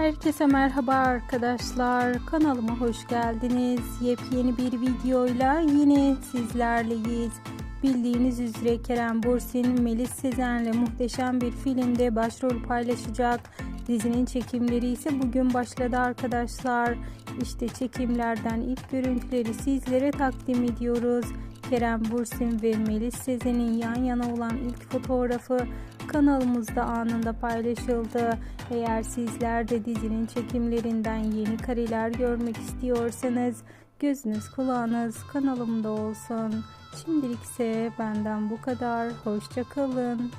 Herkese merhaba arkadaşlar. Kanalıma hoş geldiniz. Yepyeni bir videoyla yine sizlerleyiz. Bildiğiniz üzere Kerem Bürsin, Melis Sezen'le muhteşem bir filmde başrol paylaşacak. Dizinin çekimleri ise bugün başladı arkadaşlar. İşte çekimlerden ilk görüntüleri sizlere takdim ediyoruz. Kerem Bürsin ve Melis Sezen'in yan yana olan ilk fotoğrafı kanalımızda anında paylaşıldı. Eğer sizler de dizinin çekimlerinden yeni kareler görmek istiyorsanız gözünüz kulağınız kanalımda olsun. Şimdilik ise benden bu kadar. Hoşçakalın.